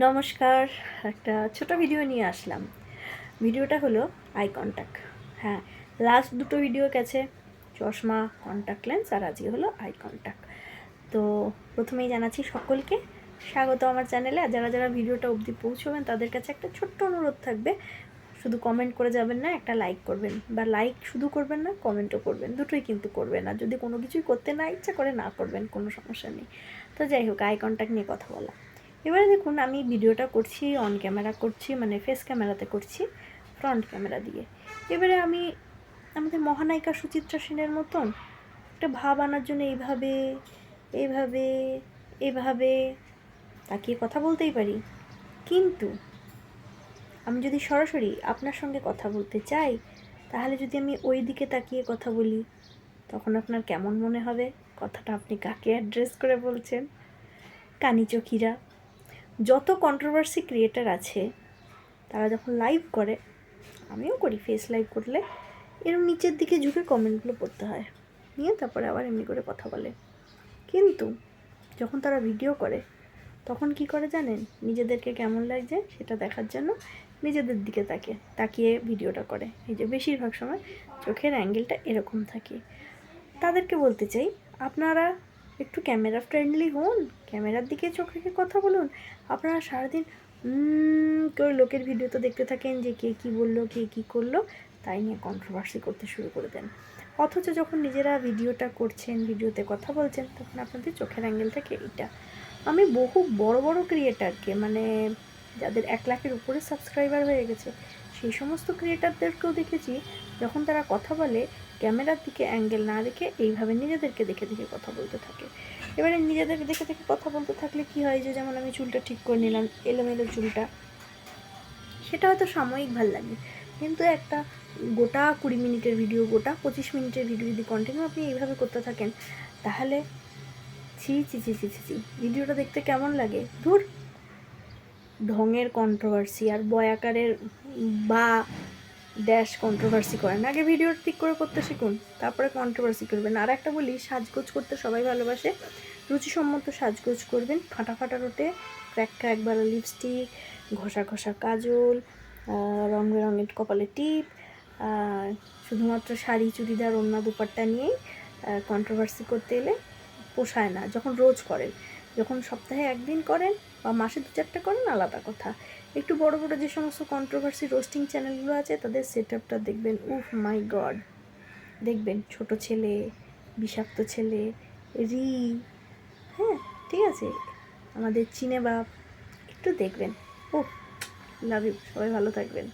নমস্কার, একটা ছোট ভিডিও নিয়ে আসলাম। ভিডিওটা হলো আই কন্ট্যাক্ট হ্যাঁ লাস্ট দুটো ভিডিও গেছে, চশমা কন্ট্যাক্ট লেন্স আর আজকে হলো আই কন্ট্যাক্ট তো প্রথমেই জানাচ্ছি সকলকে স্বাগত আমার চ্যানেলে আর যারা যারা ভিডিওটা অবধি পৌঁছবেন, তাদের কাছে একটা ছোট্ট অনুরোধ থাকবে। শুধু কমেন্ট করে যাবেন না, একটা লাইক করবেন। বা লাইক শুধু করবেন না কমেন্টও করবেন। দুটোই কিন্তু করবেন। আর যদি কোনো কিছুই করতে না ইচ্ছা করে, না করবেন, কোনো সমস্যা নেই। তো যাই হোক আই কন্ট্যাক্ট নিয়ে কথা বলা। এবারে দেখুন, আমি ভিডিওটা করছি অন ক্যামেরা করছি মানে ফেস ক্যামেরাতে করছি ফ্রন্ট ক্যামেরা দিয়ে। এবারে আমি আমাদের মহানায়িকা সুচিত্রা সেনের মতন একটা ভাব আনার জন্য এইভাবে এইভাবে এভাবে তাকিয়ে কথা বলতেই পারি। কিন্তু আমি যদি সরাসরি আপনার সঙ্গে কথা বলতে চাই, তাহলে যদি আমি ওই দিকে তাকিয়ে কথা বলি, তখন আপনার কেমন মনে হবে? কথাটা আপনি কাকে অ্যাড্রেস করে বলছেন? কানি চোখিরা। যত কন্ট্রোভার্সি ক্রিয়েটার আছে, তারা যখন লাইভ করে, আমিও করি ফেস লাইভ করলে এরকম নিচের দিকে ঝুঁকে কমেন্টগুলো পড়তে হয়। নিয়ে তারপরে আবার এমনি করে কথা বলে। কিন্তু যখন তারা ভিডিও করে, তখন কি করে জানেন? নিজেদেরকে কেমন লাগছে সেটা দেখার জন্য নিজেদের দিকে তাকে তাকিয়ে ভিডিওটা করে। এই যে বেশিরভাগ সময় চোখের অ্যাঙ্গেলটা এরকম থাকে। তাদেরকে বলতে চাই, আপনারা একটু ক্যামেরা ফ্রেন্ডলি হন ক্যামেরার দিকে চোখ রেখে কথা বলুন। আপনারা সারাদিন করে লোকের ভিডিও তো দেখতে থাকেন যে কে কী বলল, কে কী করল, তাই নিয়ে কন্ট্রোভার্সি করতে শুরু করে দেন। অথচ যখন নিজেরা ভিডিওটা করছেন ভিডিওতে কথা বলছেন, তখন আপনাদের চোখের অ্যাঙ্গেল থাকে এইটা। আমি বহু বড় বড় ক্রিয়েটারকে মানে যাদের এক লাখের উপরে সাবস্ক্রাইবার হয়ে গেছে সেই সমস্ত ক্রিয়েটারদেরকেও দেখেছি, যখন তারা কথা বলে, ক্যামেরার দিকে অ্যাঙ্গেল না রেখে এইভাবে নিজেদেরকে দেখে দেখে কথা বলতে থাকে। এবারে নিজেদেরকে দেখে দেখে কথা বলতে থাকলে কি হয় যে, যেমন আমি চুলটা ঠিক করে নিলাম, এলোমেলো চুলটা, সেটা হয়তো সাময়িক ভালো লাগে। কিন্তু একটা গোটা কুড়ি মিনিটের ভিডিও, গোটা পঁচিশ মিনিটের ভিডিও যদি কন্টিনিউ আপনি এইভাবে করতে থাকেন, তাহলে ছি ছি ছি ছি ছি ভিডিওটা দেখতে কেমন লাগে? ধুর! ঢঙের কন্ট্রোভার্সি আর বয়াকারের বা ড্যাশ কন্ট্রোভার্সি করেন। আগে ভিডিও ঠিক করে করতে শিখুন, তারপরে কন্ট্রোভার্সি করবেন। আর একটা বলি, সাজগোজ করতে সবাই ভালোবাসে। রুচিসম্মত সাজগোজ করবেন ফাটা ফাটা রোটে ক্র্যাক বালা লিপস্টিক ঘষা ঘষা কাজল রং বেরঙের কপালে টিপ শুধুমাত্র শাড়ি, চুড়িদার, ওড়না, দুপাট্টা নিয়েই কন্ট্রোভার্সি করতে এলে পোষায় না, যখন রোজ করেন। যখন সপ্তাহে একদিন করেন বা মাসে দু চারটে করেন, আলাদা কথা। একটু বড় বড় যে সমস্ত কন্ট্রোভার্সি রোস্টিং চ্যানেলগুলো আছে, তাদের সেট আপটা দেখবেন, উফ মাই গড দেখবেন, ছোট ছেলে, বিষাক্ত ছেলে, রি হ্যাঁ ঠিক আছে? আমাদের চিনে বাপ, একটু দেখবেন। ও লাভ ইউ সবাই ভালো থাকবেন।